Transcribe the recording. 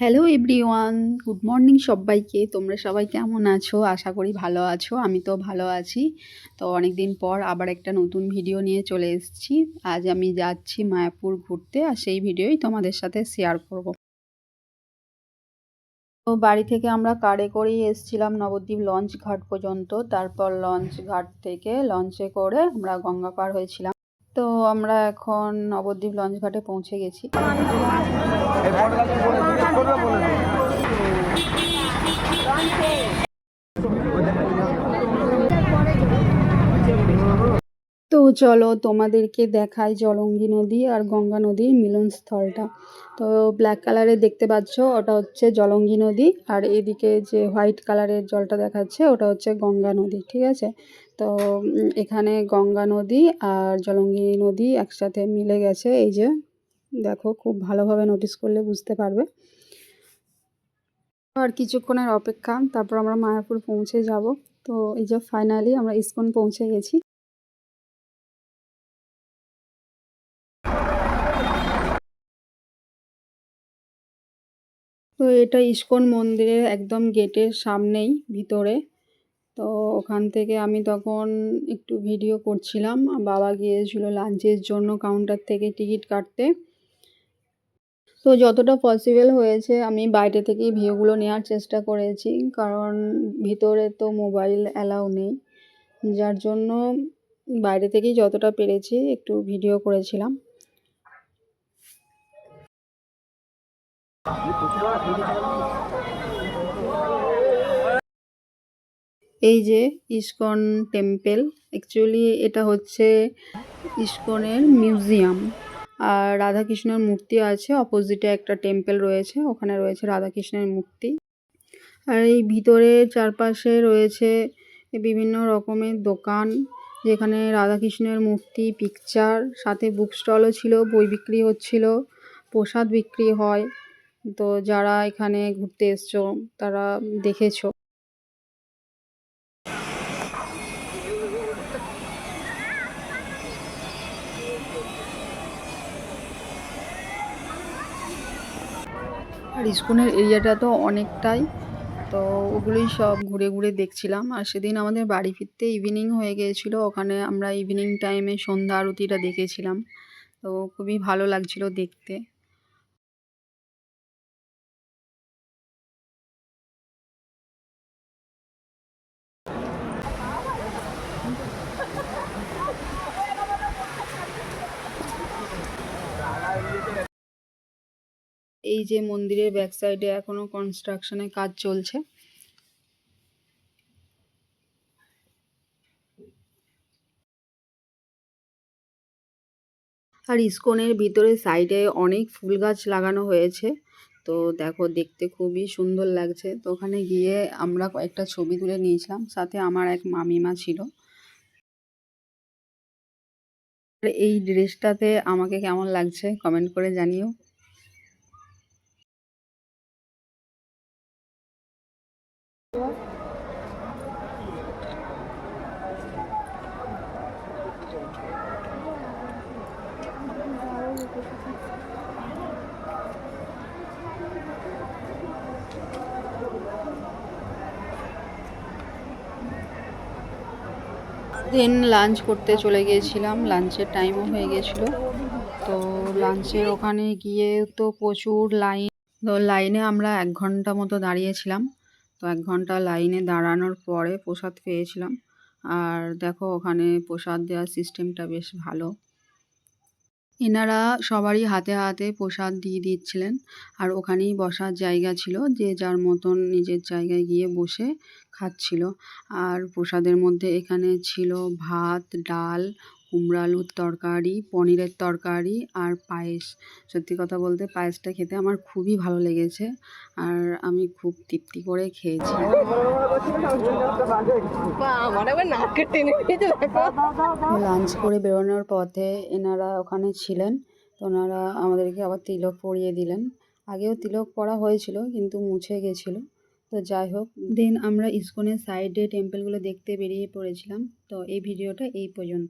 Hello everyone good morning সবাইকে। তোমরা সবাই কেমন আছো? আশা করি ভালো আছো। আমি তো ভালো আছি। তো অনেক দিন পর আবার একটা নতুন ভিডিও নিয়ে চলে এসেছি। আজ আমি যাচ্ছি মায়াপুর ঘুরতে আর সেই ভিডিওই তোমাদের সাথে শেয়ার করব। তো বাড়ি থেকে আমরা কারে করেই এসেছিলাম, নবদ্বীপ লঞ্চ ঘাট পর্যন্ত। তারপর লঞ্চ ঘাট থেকে লঞ্চে করে আমরা গঙ্গা পার হয়েছিলাম। তো আমরা এখন নবদ্বীপ লঞ্চ ঘাটে পৌঁছে গেছি। চলো তোমাদেরকে দেখায় জলঙ্গি নদী আর গঙ্গা নদীর মিলনস্থলটা। তো ব্ল্যাক কালারের দেখতে পাচ্ছ, ওটা হচ্ছে জলঙ্গি নদী আর এদিকে যে হোয়াইট কালারের জলটা দেখাচ্ছে, ওটা হচ্ছে গঙ্গা নদী, ঠিক আছে? তো এখানে গঙ্গা নদী আর জলঙ্গি নদী একসাথে মিলে গেছে। এই যে, দেখো, খুব ভালোভাবে নোটিস করলে বুঝতে পারবে। আর কিছুক্ষণের অপেক্ষা, তারপর আমরা মায়াপুর পৌঁছে যাব। তো এই যে ফাইনালি আমরা ইস্কন পৌঁছে গেছি। তো এটা ইস্কন মন্দিরের একদম গেটের সামনেই, ভিতরে। তো ওখান থেকে আমি তখন একটু ভিডিও করছিলাম, বাবা গিয়েছিল লাঞ্চের জন্য কাউন্টার থেকে টিকিট কাটতে। তো যতটা পসিবল হয়েছে, আমি বাইরে থেকেই ভিউগুলো নেওয়ার চেষ্টা করেছি, কারণ ভিতরে তো মোবাইল অ্যালাউ নেই। যার জন্য বাইরে থেকেই যতটা পেরেছি একটু ভিডিও করেছিলাম। এই যে ইস্কন টেম্পেল অ্যাকচুয়ালি এটা হচ্ছে ইস্কনের মিউজিয়াম। আর রাধাকৃষ্ণের মূর্তি আছে অপোজিটে একটা টেম্পেল রয়েছে, ওখানে রয়েছে রাধাকৃষ্ণের মূর্তি। আর এই ভিতরে চারপাশে রয়েছে বিভিন্ন রকমের দোকান, যেখানে রাধাকৃষ্ণের মূর্তি পিকচার সাথে বুক স্টলও ছিল, বই বিক্রি হচ্ছিল, প্রসাদ বিক্রি হয়। তো যারা এখানে ঘুরতে এসছো, তারা দেখেছ। আর ইস্কনের এরিয়াটা তো অনেকটাই, তো ওগুলোই সব ঘুরে ঘুরে দেখছিলাম। আর সেদিন আমাদের বাড়ি ফিরতে ইভিনিং হয়ে গিয়েছিল, ওখানে আমরা ইভিনিং টাইমে সন্ধ্যা আরতিটা দেখেছিলাম। তো খুবই ভালো লাগছিল দেখতে। এই যে মন্দিরের ব্যাক সাইডে এখনও কনস্ট্রাকশনের কাজ চলছে। আর ইস্কনের ভিতরে সাইডে অনেক ফুল গাছ লাগানো হয়েছে। তো দেখো, দেখতে খুবই সুন্দর লাগছে। তো ওখানে গিয়ে আমরা কয়েকটা ছবি তুলে নিয়েছিলাম। সাথে আমার এক মামিমা ছিল। এই ড্রেসটাতে আমাকে কেমন লাগছে কমেন্ট করে জানিও। দেন লাঞ্চ করতে চলে গিয়েছিলাম। লাঞ্চের টাইমও হয়ে গেছিল তো লাঞ্চের ওখানে গিয়ে তো প্রচুর লাইন তো লাইনে আমরা এক ঘণ্টা মতো দাঁড়িয়েছিলাম। তো এক ঘণ্টা লাইনে দাঁড়ানোর পরে প্রসাদ পেয়েছিলাম। আর দেখো, ওখানে প্রসাদ দেওয়ার সিস্টেমটা বেশ ভালো। এনারা সবারই হাতে হাতে প্রসাদ দিয়ে দিচ্ছিলেন। আর ওখানেই বসার জায়গা ছিল, যে যার মতন নিজের জায়গায় গিয়ে বসে খাচ্ছিল। আর প্রসাদের মধ্যে এখানে ছিল ভাত, ডাল কুমড়ো আলুর তরকারি, পনিরের তরকারি আর পায়েস। সত্যি কথা বলতে পায়েসটা খেতে আমার খুবই ভালো লেগেছে আর আমি খুব তৃপ্তি করে খেয়েছি। লাঞ্চ করে বেরোনোর পথে এনারা ওখানে ছিলেন, তো ওনারা আমাদেরকে আবার তিলক পরিয়ে দিলেন। আগেও তিলক পরা হয়েছিল, কিন্তু মুছে গেছিল। তো যাই হোক, দেন আমরা ইস্কনের সাইডে টেম্পলগুলো দেখতে বেরিয়ে পড়েছিলাম। তো এই ভিডিওটা এই পর্যন্ত।